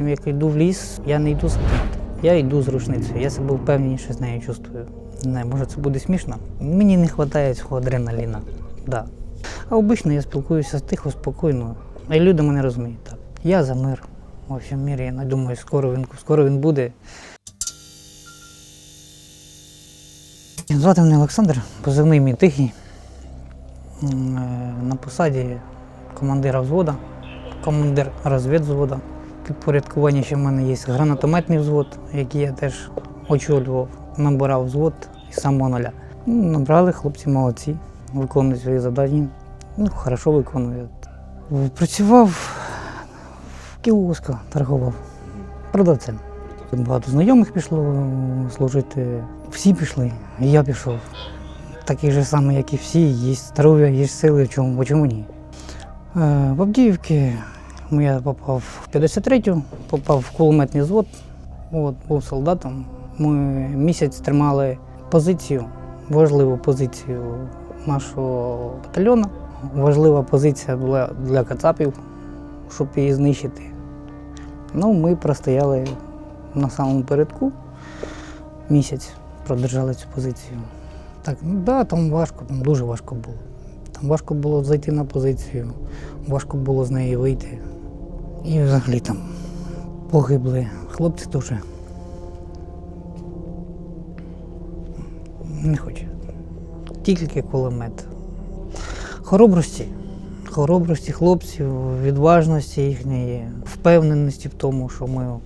Як йду в ліс, я не йду з автоматом. Я йду з рушницею. Я себе впевненіше з нею чувствую. Не може це буде смішно. Мені не вистачає цього адреналіна. Да. А обично я спілкуюся тихо, спокійно. І люди мене розуміють так. Я за мир. В общем мірі, я думаю, скоро він, скоро він буде. Звати мене Олександр, позивний мій тихий. Е, На посаді командира взвода, командир розвідвзвода. Підпорядкування ще в мене є гранатометний взвод, який я теж очолював, набирав взвод із самого нуля. Ну, Набрали, хлопці молодці, виконують свої завдання. Ну, хорошо виконують. Працював в кіоску, торгував продавцем. Багато знайомих пішло служити. Всі пішли, і я пішов. Такий же самий, як і всі, є здоров'я, є сили, в чому, чому ні. Е, В Авдіївці я попав в 53-ю, попав в кулеметний взвод, от, був солдатом. Ми місяць тримали позицію, важливу позицію нашого батальйону. Важлива позиція була для кацапів, щоб її знищити. Ну, ми простояли на самому передку місяць, продержали цю позицію. Так, ну да, там важко, там дуже важко було. Там важко було зайти на позицію, важко було з неї вийти. І взагалі там погибли хлопці теж. Не хочу. Тільки кулемет. Хоробрості. Хоробрості хлопців, відважності їхньої, впевненості в тому, що ми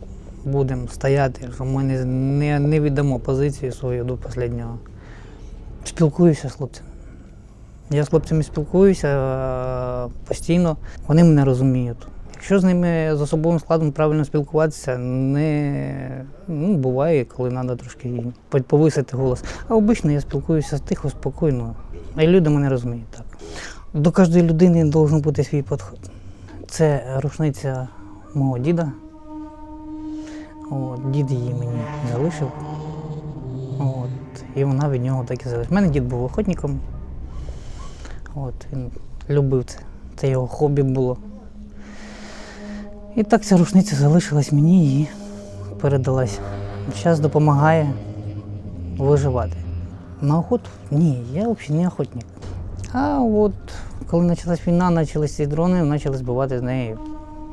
будемо стояти, що ми не, не, не віддамо позицію свою до останнього. Спілкуюся з хлопцями. Я з хлопцями спілкуюся постійно, вони мене розуміють. Якщо з ними з особовим складом правильно спілкуватися, не ну, буває, коли треба трошки по- повисити голос. А обично я спілкуюся тихо, спокійно. І люди мене розуміють так. До кожної людини має бути свій підход. Це рушниця мого діда. От, дід її мені залишив. От, і вона від нього так і залишилась. У мене дід був охотником. От, він любив це. Це його хобі було. І так ця рушниця залишилась мені і передалась. Зараз допомагає виживати. На охоту? Ні, я взагалі не охотник. А от коли почалась війна, почалися ці дрони, почали збивати з неї.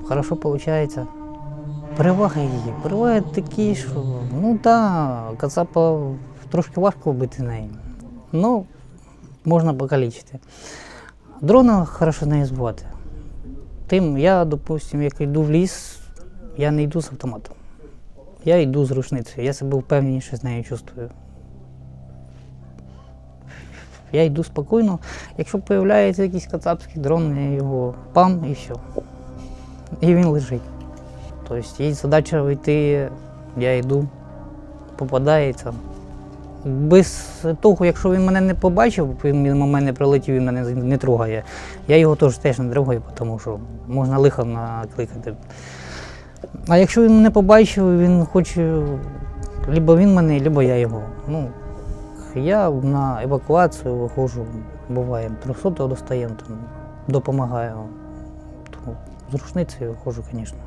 Хорошо виходить. Переваги її. Переваги такі, що ну так, кацапа трошки важко вбити неї. Ну, можна покалічити. Дрона хорошо не збивати. Тим я, допустим, як йду в ліс, я не йду з автоматом. Я йду з рушницею, я себе впевненіше з нею чувствую. Я йду спокійно. Якщо з'являється якийсь кацапський дрон, я його пам і все. І він лежить. Тобто є задача вийти, я йду, попадається. Без того, якщо він мене не побачив, він мимо мене прилетів, він мене не трогає. Я його теж теж не трогаю, тому що можна лихо накликати. А якщо він мене побачив, він хоче, либо він мене, либо я його. Ну, я на евакуацію виходжу, буває, 300 достаємо, там, допомагаю. Тому з рушницею виходжу, звісно.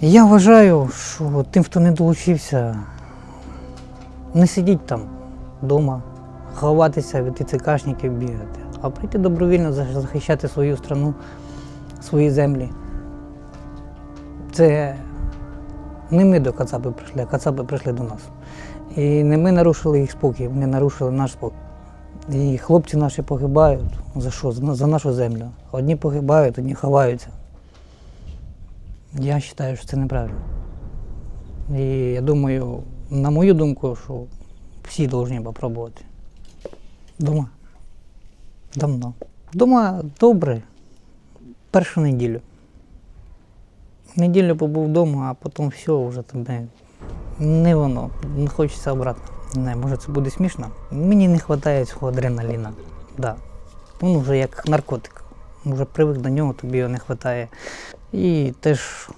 Я вважаю, що тим, хто не долучився, не сидіть там вдома, ховатися від ТЦКшників бігати, а прийти добровільно захищати свою страну, свої землі. Це не ми до Кацапи прийшли, а Кацапи прийшли до нас. І не ми нарушили їх спокій, вони нарушили наш спокій. І хлопці наші погибають. За що? За нашу землю. Одні погибають, одні ховаються. Я вважаю, що це неправильно. І я думаю, на мою думку, що всі повинні спробувати. Дома. Давно. Дома добре. Першу неділю. Неділю побув вдома, а потім все, вже тебе не воно. Не хочеться обратно. Не, може це буде смішно. Мені не вистачає цього адреналіна. Да. Він вже як наркотик. Вже привик до нього, тобі його не вистачає. І теж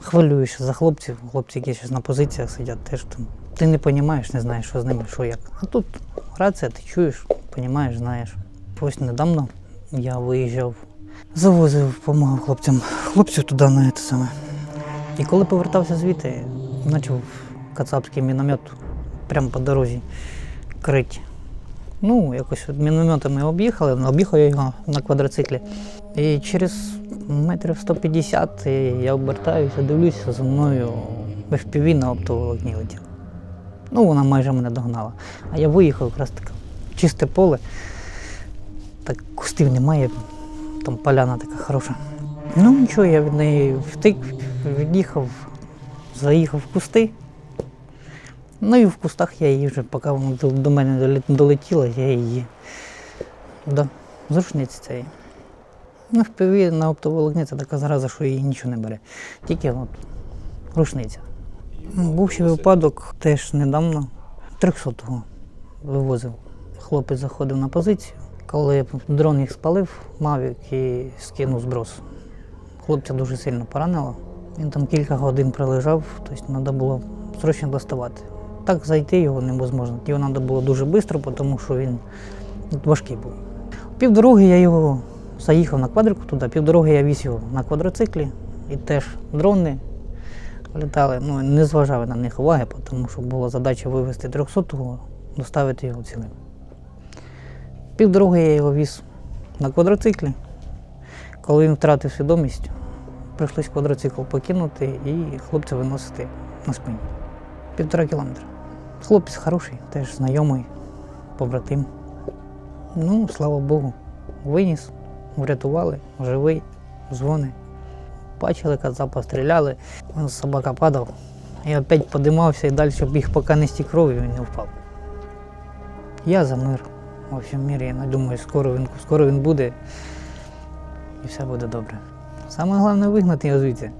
хвилюєшся за хлопців, хлопці, які зараз на позиціях сидять, теж там. Ти не розумієш, не знаєш, що з ними, що як. А тут рація, ти чуєш, розумієш, знаєш. Ось недавно я виїжджав, завозив, допомагав хлопцям. Хлопців туди на це саме. І коли повертався звідти, почав кацапський міномет прямо по дорозі крить. Ну, якось мінометами об'їхали, об'їхав я його на квадроциклі. І через метрів 150 я обертаюся, дивлюся, за мною FPV на оптоволокні летів. Ну, вона майже мене догнала. А я виїхав якраз таке чисте поле. Так кустів немає, там поляна така хороша. Ну нічого, я від неї втик, від'їхав, заїхав в кусти. Ну і в кустах я її вже, поки вона до, мене долетіла, я її до зрушниці цієї. Ну, в пиві на оптоволокні така зараза, що її нічого не бере. Тільки от рушниця. Був ще випадок теж недавно 300-го вивозив. Хлопець заходив на позицію. Коли дрон їх спалив, Мавік і скинув зброс. Хлопця дуже сильно поранило. Він там кілька годин пролежав, тобто треба було срочно доставати. Так зайти його неможливо. Його треба було дуже швидко, тому що він важкий був. Півдороги я його заїхав на квадрику туди, півдороги я віз його на квадроциклі і теж дрони літали. Ну, не зважав на них уваги, тому що була задача вивезти 300-го, доставити його цілим. Півдороги я його віз на квадроциклі. Коли він втратив свідомість, прийшлось квадроцикл покинути і хлопця виносити на спині. Півтора кілометра. Хлопець хороший, теж знайомий, побратим. Ну, слава Богу, виніс, врятували, живий, дзвони. Бачили, коза постріляли, собака падав. Я опять подимався і далі біг, поки не стік кров'ю, він не впав. Я за мир В общем, мірі. Я думаю, скоро він, скоро він буде і все буде добре. Саме головне вигнати його звідси.